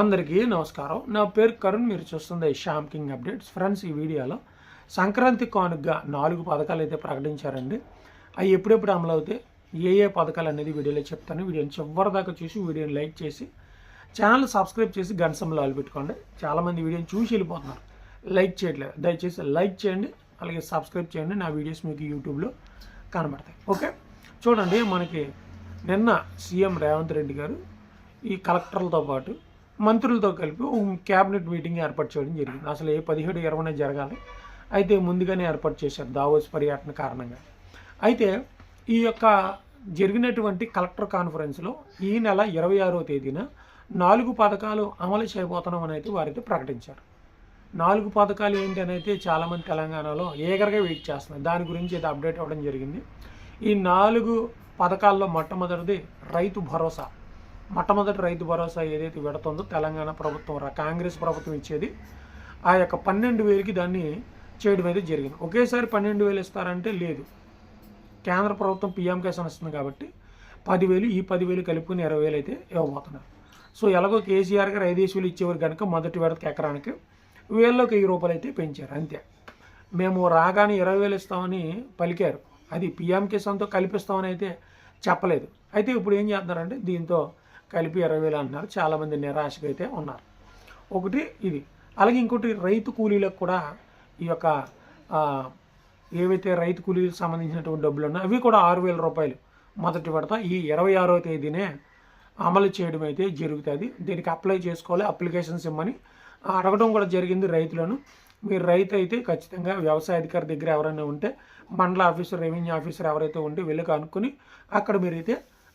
అందరికీ నమస్కారం. నా పేరు కరుణ్ మీరు చూస్తుంది శ్యామ్ కింగ్ అప్డేట్స్. ఫ్రెండ్స్ ఈ వీడియోలో సంక్రాంతి కానుకగా నాలుగు పథకాలు అయితే ప్రకటించారండి. అవి ఎప్పుడెప్పుడు అమలు అవుతాయి? ఏ ఏ పథకాలు అనేది వీడియోలో చెప్తాను. వీడియోని చివరి దాకా చూసి వీడియోని లైక్ చేసి ఛానల్ సబ్స్క్రైబ్ చేసి గంటసంలో ఆలు పెట్టుకోండి. చాలామంది వీడియోని చూసి వెళ్ళిపోతున్నారు. లైక్ చేయట్లేదు. దయచేసి లైక్ చేయండి. అలాగే సబ్స్క్రైబ్ చేయండి. నా వీడియోస్ మీకు యూట్యూబ్లో కనబడతాయి. ఓకే? చూడండి మనకి నిన్న సీఎం రేవంత్ రెడ్డి గారు ఈ కలెక్టర్లతో పాటు మంత్రులతో కలిపి క్యాబినెట్ మీటింగ్ ఏర్పాటు చేయడం జరిగింది. అసలు ఏ పదిహేడు ఇరవై జరగాలి. అయితే ముందుగానే ఏర్పాటు చేశారు దావోస్ పర్యటన కారణంగా. అయితే ఈ యొక్క జరిగినటువంటి కలెక్టర్ కాన్ఫరెన్స్లో ఈ నెల ఇరవై ఆరో తేదీన నాలుగు పథకాలు అమలు చేయబోతున్నామని అయితే వారైతే ప్రకటించారు. నాలుగు పథకాలు ఏంటి అని అయితే చాలామంది తెలంగాణలో ఏగరగా వెయిట్ చేస్తున్నారు. దాని గురించి అయితే అప్డేట్ అవ్వడం జరిగింది. ఈ నాలుగు పథకాల్లో మొట్టమొదటిది రైతు భరోసా. మొట్టమొదటి రైతు భరోసా ఏదైతే పెడుతుందో తెలంగాణ ప్రభుత్వం రా- కాంగ్రెస్ ప్రభుత్వం ఇచ్చేది ఆ యొక్క పన్నెండు వేలకి దాన్ని చేయడం అయితే జరిగింది. ఒకేసారి పన్నెండు వేలు ఇస్తారంటే లేదు. కేంద్ర ప్రభుత్వం పిఎం కేసన్ ఇస్తుంది కాబట్టి పదివేలు ఈ పదివేలు కలుపుకుని ఇరవై వేలు అయితే ఇవ్వబోతున్నారు. సో ఎలాగో కేసీఆర్ గారు ఐదేసి వేలు ఇచ్చేవారు కనుక మొదటి విడతకి ఎకరానికి వేల్లోకి వెయ్యి రూపాయలు అయితే పెంచారు అంతే. మేము రాగానే ఇరవై వేలు ఇస్తామని పలికారు. అది పిఎం కిసాన్తో కల్పిస్తామని అయితే చెప్పలేదు. అయితే ఇప్పుడు ఏం చేస్తున్నారంటే దీంతో కలిపి ఇరవై వేలు అంటున్నారు. చాలామంది నిరాశగా అయితే ఉన్నారు. ఒకటి ఇది. అలాగే ఇంకోటి రైతు కూలీలకు కూడా ఈ యొక్క ఏవైతే రైతు కూలీలకు సంబంధించినటువంటి డబ్బులు ఉన్నాయో అవి కూడా ఆరు వేల రూపాయలు మొదటి విడత. ఈ ఇరవై ఆరో తేదీనే అమలు చేయడం అయితే జరుగుతుంది. దీనికి అప్లై చేసుకోవాలి. అప్లికేషన్స్ ఇమ్మని అడగడం కూడా జరిగింది రైతులను. మీరు రైతు అయితే ఖచ్చితంగా వ్యవసాయ అధికారి దగ్గర ఎవరైనా ఉంటే మండల ఆఫీసర్ రెవెన్యూ ఆఫీసర్ ఎవరైతే ఉంటే వెళ్ళి కనుక్కొని అక్కడ మీరైతే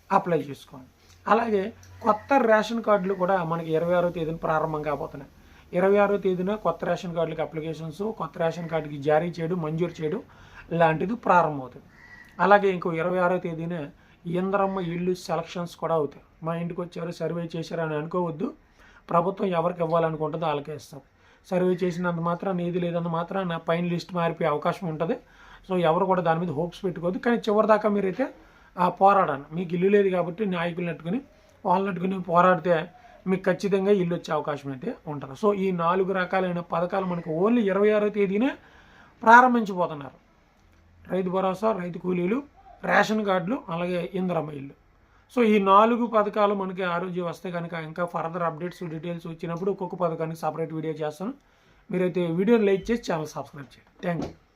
అప్లై చేసుకోండి. అలాగే కొత్త రేషన్ కార్డులు కూడా మనకి ఇరవై ఆరో తేదీన ప్రారంభం కాబోతున్నాయి. ఇరవై ఆరో తేదీన కొత్త రేషన్ కార్డులకి అప్లికేషన్స్ కొత్త రేషన్ కార్డుకి జారీ చేయడం మంజూరు చేయడం లాంటిది ప్రారంభమవుతుంది. అలాగే ఇంకో ఇరవై ఆరో తేదీన ఇందరమ్మ ఇల్లు సెలక్షన్స్ కూడా అవుతాయి. మా ఇంటికి వచ్చారు సర్వే చేశారని అనుకోవద్దు. ప్రభుత్వం ఎవరికి ఇవ్వాలనుకుంటుందో వాళ్ళకే ఇస్తుంది సర్వే చేసినంత మాత్రం ఏది లేదన్న మాత్రం నా పైన లిస్ట్ మారిపోయే అవకాశం ఉంటుంది. సో ఎవరు కూడా దాని మీద హోప్స్ పెట్టుకోవద్దు. కానీ చివరిదాకా మీరైతే ఆ మీకు ఇల్లు లేదు కాబట్టి నాయకులు నట్టుకుని వాళ్ళు నట్టుకుని పోరాడితే మీకు ఖచ్చితంగా ఇల్లు వచ్చే అవకాశం అయితే ఉంటుంది. సో ఈ నాలుగు రకాలైన పథకాలు మనకు ఓన్లీ ఇరవై ఆరో తేదీనే ప్రారంభించబోతున్నారు. రైతు భరోసా రైతు కూలీలు రేషన్ కార్డులు అలాగే ఇంద్రమ్మ ఇల్లు. సో ఈ నాలుగు పథకాలు మనకి ఆ రోజు వస్తే కనుక ఇంకా ఫర్దర్ అప్డేట్స్ డీటెయిల్స్ వచ్చినప్పుడు ఒక్కొక్క పథకానికి సపరేట్ వీడియో చేస్తాను. మీరైతే వీడియోని లైక్ చేసి ఛానల్ సబ్స్క్రైబ్ చేయండి. Thank you